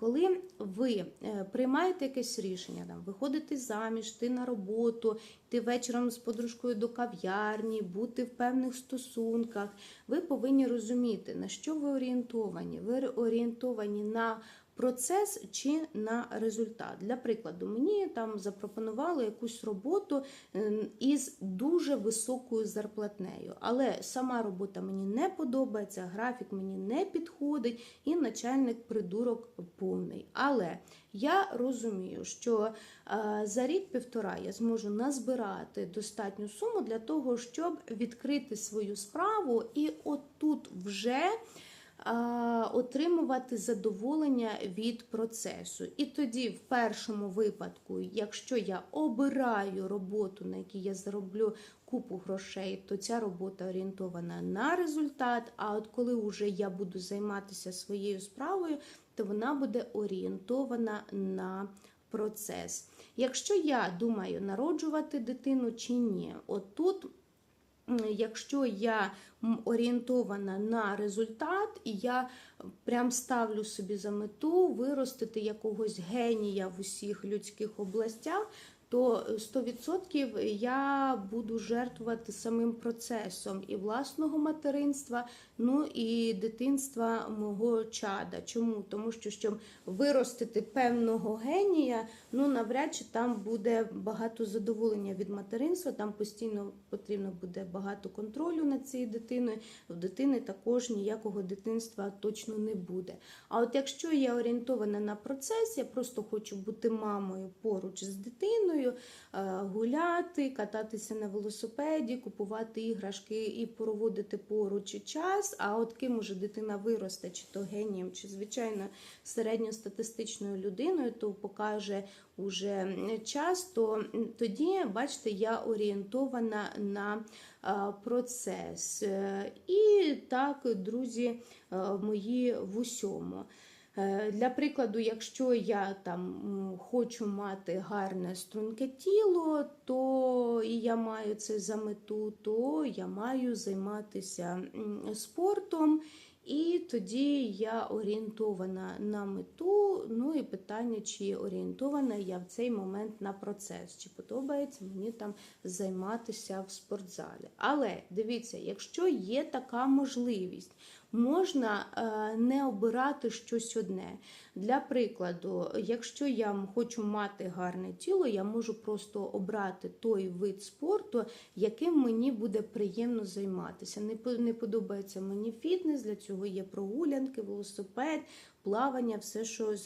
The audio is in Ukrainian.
Коли ви е, приймаєте якесь рішення, там виходити заміж, ти на роботу, йти вечором з подружкою до кав'ярні, бути в певних стосунках, ви повинні розуміти, на що ви орієнтовані. Ви орієнтовані на процес чи на результат. Для прикладу, мені там запропонували якусь роботу е, із дуже високою зарплатнею, але сама робота мені не подобається, графік мені не підходить, і начальник придурок повний. Але я розумію, що е, за рік-півтора я зможу назбирати достатню суму для того, щоб відкрити свою справу, і отут вже а, отримувати задоволення від процесу. І тоді, в першому випадку, якщо я обираю роботу, на якій я зароблю купу грошей, то ця робота орієнтована на результат. А от коли вже я буду займатися своєю справою, то вона буде орієнтована на процес. Якщо я думаю народжувати дитину чи ні, отут. Якщо я орієнтована на результат, і я прям ставлю собі за мету виростити якогось генія в усіх людських областях, то 100% я буду жертвувати самим процесом і власного материнства, ну і дитинства мого чада. Чому? Тому що щоб виростити певного генія, ну навряд чи там буде багато задоволення від материнства, там постійно потрібно буде багато контролю над цією дитиною. В дитини також ніякого дитинства точно не буде. А от якщо я орієнтована на процес, я просто хочу бути мамою поруч з дитиною, е, гуляти, кататися на велосипеді, купувати іграшки і проводити поруч час. А от ким уже дитина виросте, чи то генієм, чи звичайно середньостатистичною людиною, то покаже уже час, то тоді, бачите, я орієнтована на процес. Е, І так, друзі е, мої в усьому. Е, Для прикладу, якщо я там хочу мати гарне струнке тіло, то і я маю це за мету, то я маю займатися спортом. І тоді я орієнтована на мету. Ну і питання, чи орієнтована я в цей момент на процес, чи подобається мені там займатися в спортзалі. Але дивіться, якщо є така можливість, можна е, не обирати щось одне. Для прикладу, якщо я хочу мати гарне тіло, я можу просто обрати той вид спорту, яким мені буде приємно займатися. Не, подобається мені фітнес, для цього є прогулянки, велосипед, плавання, все що